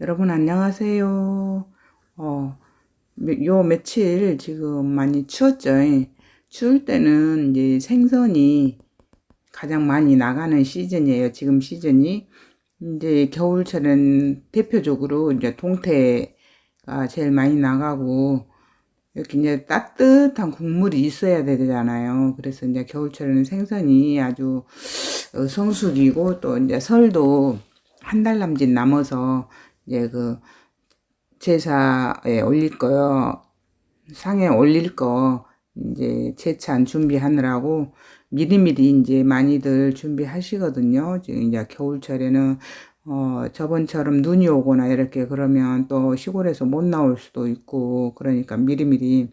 여러분 안녕하세요. 어, 요 며칠 지금 많이 추웠죠. 추울 때는 이제 생선이 가장 많이 나가는 시즌이에요. 지금 시즌이 이제 겨울철은 대표적으로 이제 동태가 제일 많이 나가고 이렇게 이제 따뜻한 국물이 있어야 되잖아요. 그래서 이제 겨울철에는 생선이 아주 어, 성수기고 또 이제 설도 한 달 남짓 남아서 이제 그 제사에 올릴 거요. 상에 올릴 거 이제 제찬 준비하느라고 미리미리 이제 많이들 준비하시거든요. 지금 이제 겨울철에는 어 저번처럼 눈이 오거나 이렇게 그러면 또 시골에서 못 나올 수도 있고 그러니까 미리미리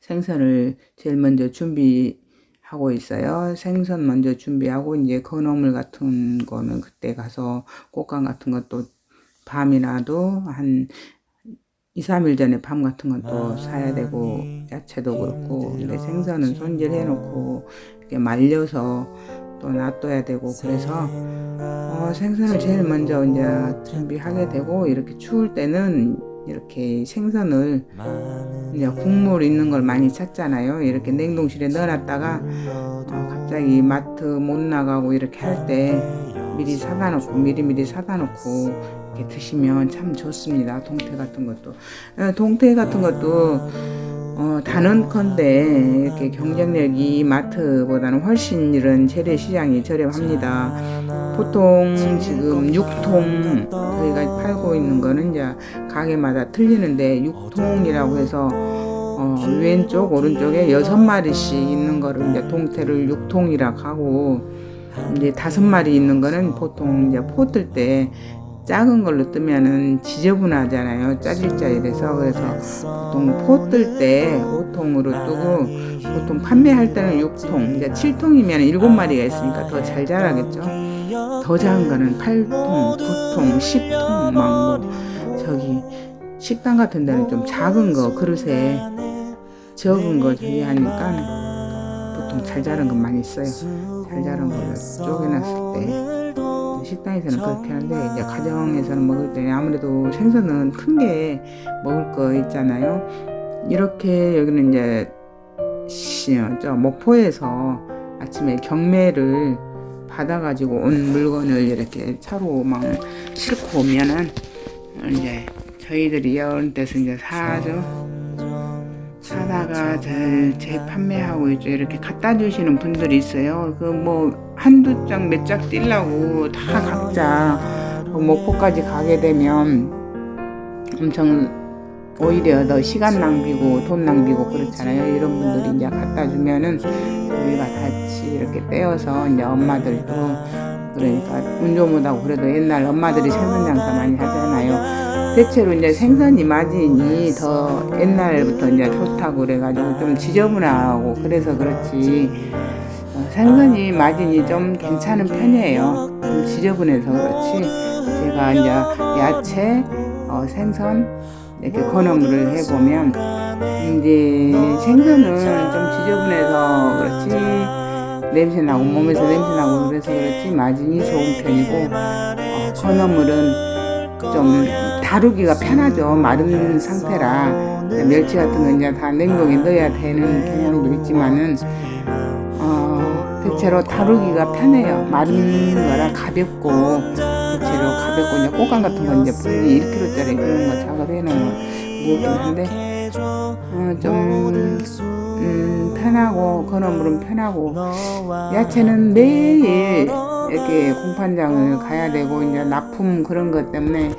생선을 제일 먼저 준비하고 있어요. 생선 먼저 준비하고 이제 건어물 같은 거는 그때 가서 꽃감 같은 것도 밤이나도 한 2, 3일 전에 밤 같은 건 또 사야 되고 야채도 그렇고 근데 생선은 손질해 놓고 이렇게 말려서 또 놔둬야 되고 그래서 어, 생선을 제일 먼저 이제 준비하게 되고 이렇게 추울 때는 이렇게 생선을 이제 국물 있는 걸 많이 찾잖아요. 이렇게 냉동실에 넣어놨다가 어, 갑자기 마트 못 나가고 이렇게 할 때 미리 사다 놓고 미리미리 사다 놓고 이렇게 드시면 참 좋습니다. 동태 같은 것도 어, 동태 같은 것도 어, 단언컨대 이렇게 경쟁력이 마트보다는 훨씬 이런 재래 시장이 저렴합니다. 보통 지금 6통 저희가 팔고 있는 거는 이제 가게마다 틀리는데 6통이라고 해서 어, 왼쪽 오른쪽에 여섯 마리씩 있는 거를 이제 동태를 6통이라 하고 이제 다섯 마리 있는 거는 보통 이제 포뜰 때 작은 걸로 뜨면은 지저분하잖아요. 짜질짜 이래서 그래서 보통 포 뜰 때 5통으로 뜨고 보통 판매할 때는 6통, 이제 7통이면 7마리가 있으니까 더 잘 자라겠죠. 더 작은 거는 8통, 9통, 10통 막 뭐 저기 식당 같은 데는 좀 작은 거 그릇에 적은 거 저기 하니까 보통 잘 자란 건 많이 있어요. 잘 자란 거를 쪼개놨을 때 식당에서는 그렇게 하는데 이제 가정에서는 먹을 때 아무래도 생선은 큰 게 먹을 거 있잖아요. 이렇게 여기는 이제 시, 저 목포에서 아침에 경매를 받아가지고 온 물건을 이렇게 차로 막 싣고 오면은 이제 저희들이 이런 데서 이제 사죠. 사다가 제, 재판매하고 있죠. 이렇게 갖다 주시는 분들이 있어요. 그 뭐 한두 장몇장 뛸라고 다 각자 그 목포까지 가게 되면 엄청 오히려 더 시간 낭비고 돈 낭비고 그렇잖아요. 이런 분들이 이제 갖다 주면은 저희가 같이 이렇게 떼어서 이제 엄마들도 그러니까 운 좋으다고 그래도 옛날 엄마들이 생선 장사 많이 하잖아요. 대체로 이제 생선이 마진이 더 옛날부터 이제 좋다고 그래가지고 좀 지저분하고 그래서 그렇지 어, 생선이 마진이 좀 괜찮은 편이에요. 좀 지저분해서 그렇지 제가 이제 야채, 어, 생선 이렇게 건어물을 해보면 이제 생선은 좀 지저분해서 그렇지 냄새 나고 몸에서 냄새 나고 그래서 그렇지 마진이 좋은 편이고 어, 건어물은 좀 다루기가 편하죠. 마른 상태라 멸치 같은 건 이제 다 냉동에 넣어야 되는 경향도 있지만은 어, 대체로 다루기가 편해요. 마른 거라 가볍고 대체로 가볍고 이제 꽃감 같은 건 이제 분리 1kg짜리 그런 거 작업 해 놓으면 무겁긴 한데 어, 좀 음, 편하고 건어물은 편하고 야채는 매일 이렇게 공판장을 가야 되고 이제 납품 그런 것 때문에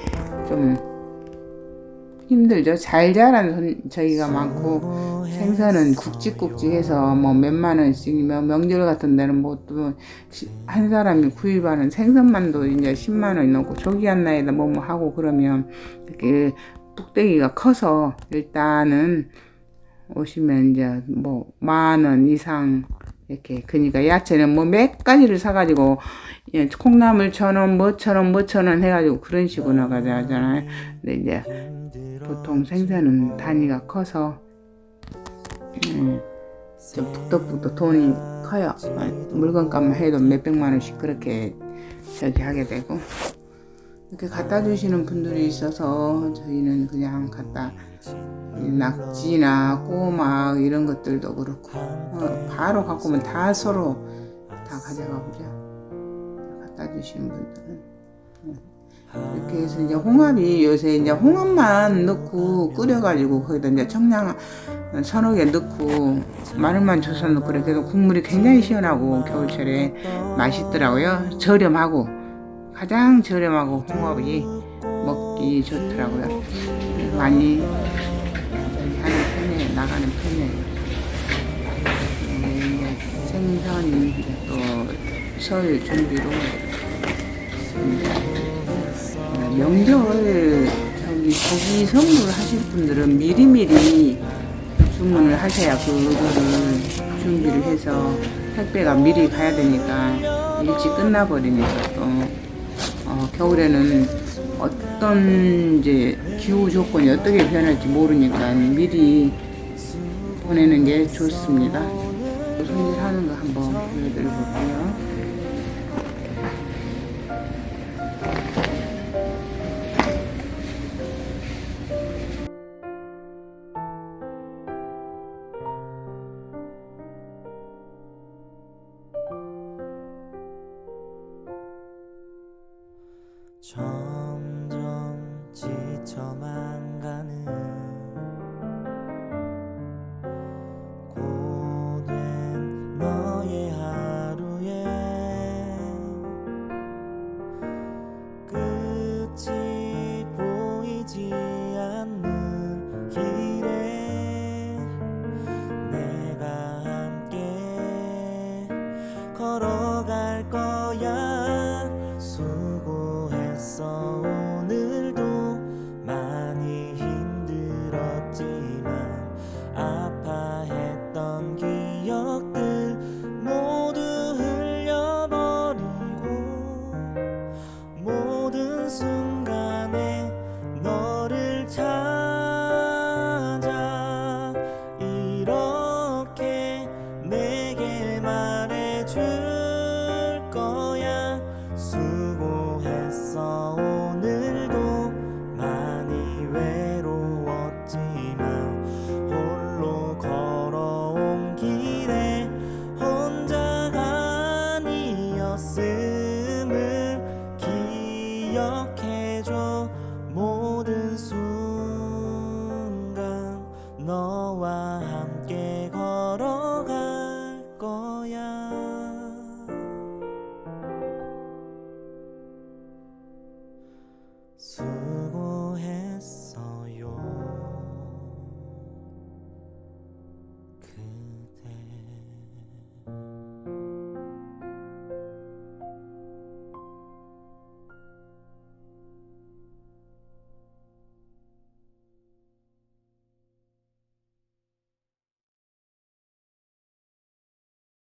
좀 힘들죠. 잘 자란 손- 저희가 많고 생선은 굵직굵직해서 뭐 몇만 원씩이면 명절 같은 데는 뭐또한 사람이 구입하는 생선만도 이제 10만 원이 넘고 조기 한나에다 뭐 뭐 하고 그러면 이렇게 뚝배기가 커서 일단은 오시면 이제 뭐 만 원 이상 이렇게 그러니까 야채는 뭐 몇 가지를 사가지고 예, 콩나물 천 원, 뭐 천 원, 뭐 천 원 해가지고 그런 식으로 나가잖아요. 근데 이제 보통 생선은 단위가 커서 음, 좀 북덕북덕 돈이 커요. 아, 물건값만 해도 몇백만 원씩 그렇게 저기 하게 되고 이렇게 갖다 주시는 분들이 있어서 저희는 그냥 갖다 낙지나 꼬막 이런 것들도 그렇고 어, 바로 갖고 오면 다 서로 다 가져가 보죠. 갖다 주시는 분들은 네. 이렇게 해서 이제 홍합이 요새 이제 홍합만 넣고 끓여가지고 거기다 이제 청량 서너 개 넣고 마늘만 줘서 넣고 해서 국물이 굉장히 시원하고 겨울철에 맛있더라고요. 저렴하고 가장 저렴하고 홍합이 먹기 좋더라고요. 그래서 많이 하는 편이에요. 나가는 편이에요. 네, 생선이 또설 준비로 있습니다. 네, 명절 저기 고기 선물 하실 분들은 미리미리 주문을 하셔야 그거를 준비를 해서 택배가 미리 가야 되니까 일찍 끝나버리니까 또 어, 겨울에는 어떤 이제 기후 조건이 어떻게 변할지 모르니까 미리 보내는 게 좋습니다. 손질하는 거 한번 보여드려 볼게요. 长